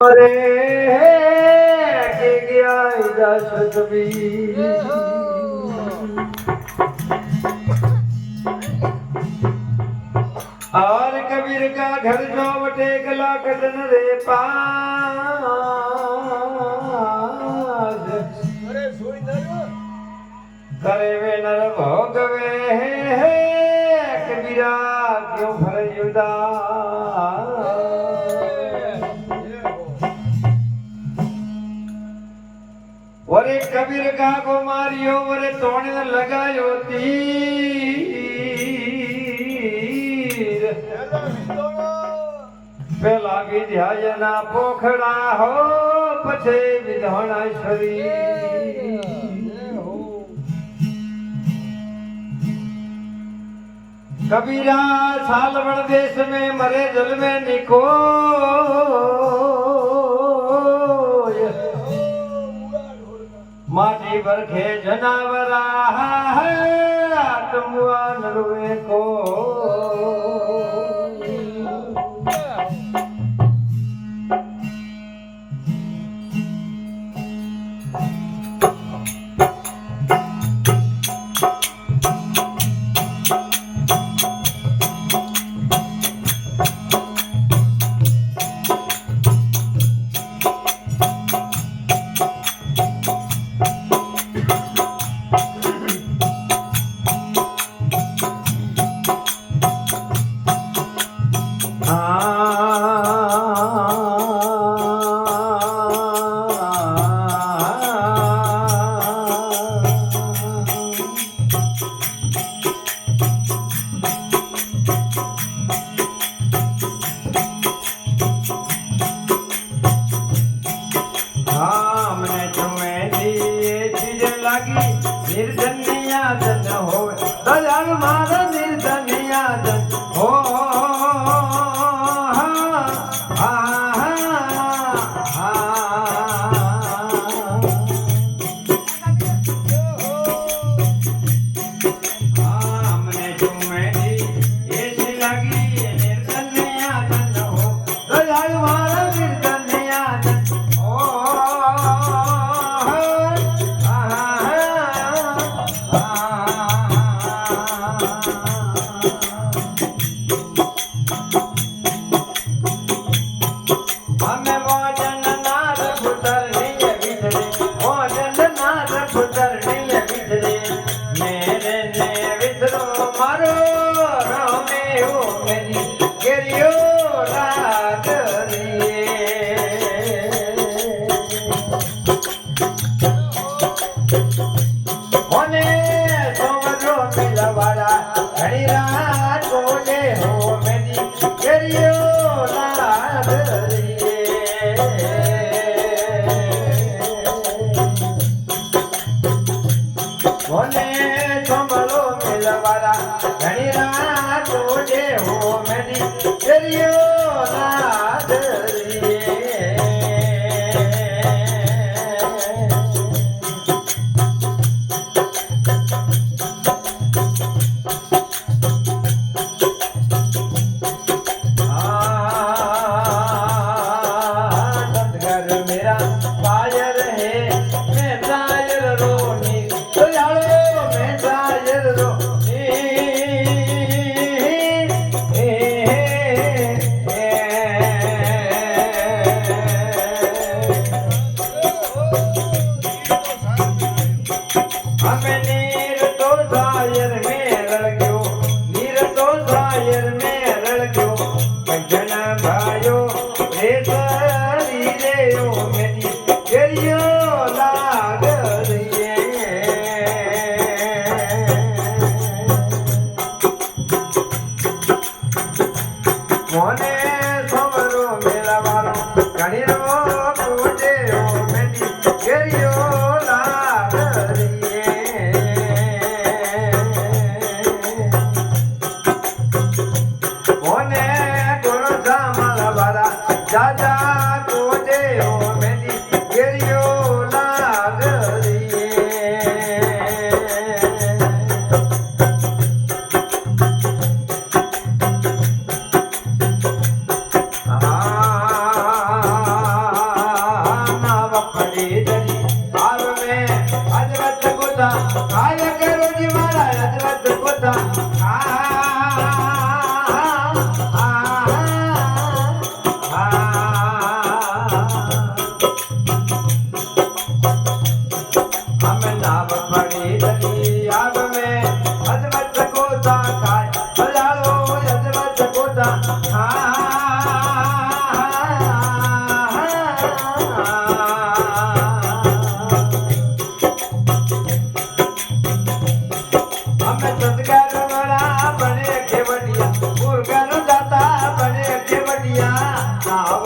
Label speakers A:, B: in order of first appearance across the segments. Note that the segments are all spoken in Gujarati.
A: रे और कबीर का घर जो बटे गला कदन रे पास। करे वे नर भोग वे कबीरा क्यों भर युदा વરે કબીર કાકો માર્યો વરે તોણીને લગાયો તીર. પેલા વિધ્યાયના પોખડા હો, પછે વિધાણા શરી કબીરા સાલવણ દેશ મેં મરે જલ મેં નિકો. માટી પરખે જનાવરા હાથ મુઆ નરવે કો I વિષ્ણુ મારું. Macarena. ಕಾಯಕ್ಕೆ ರುಜಿ ಮಾಡ ಹಜರತ್ ಕೊಟ್ಟ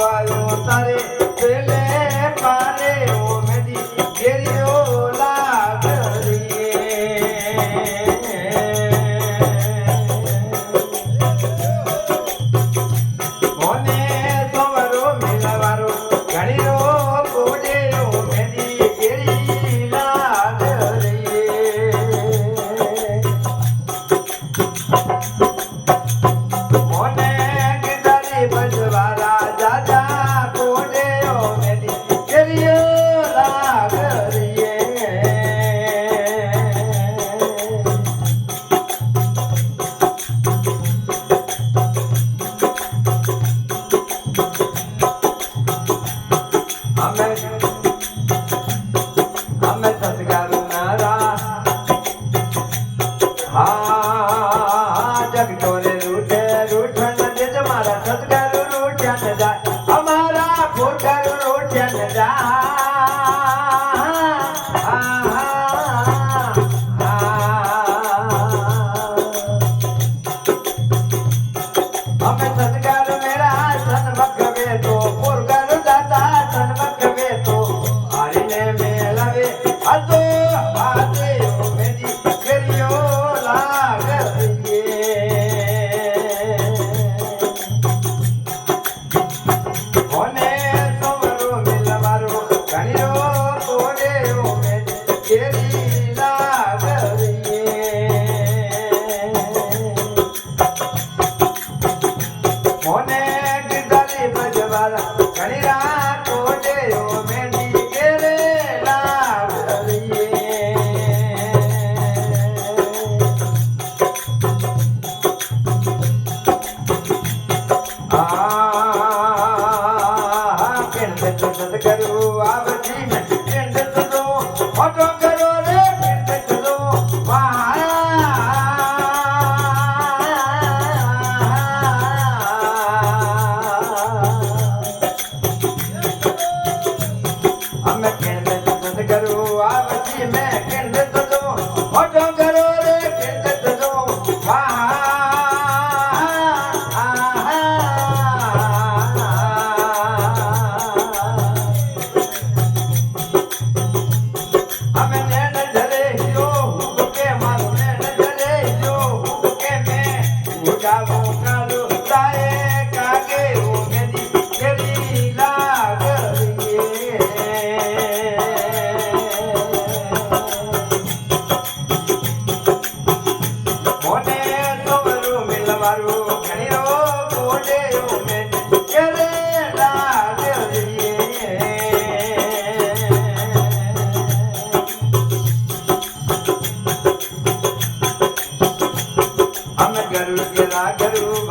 A: বায়ো তারে পেলে Roman,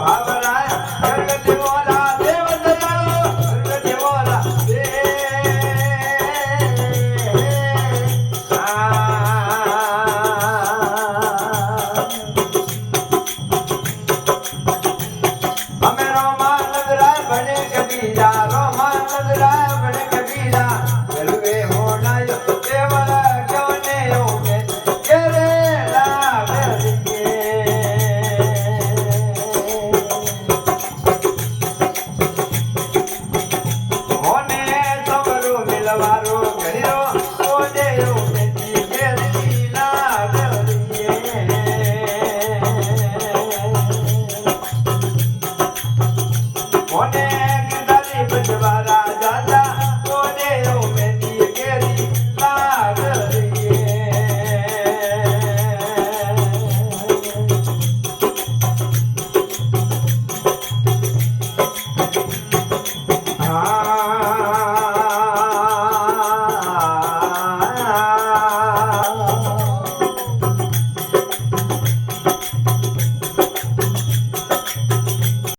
A: Roman, Roman, Roman,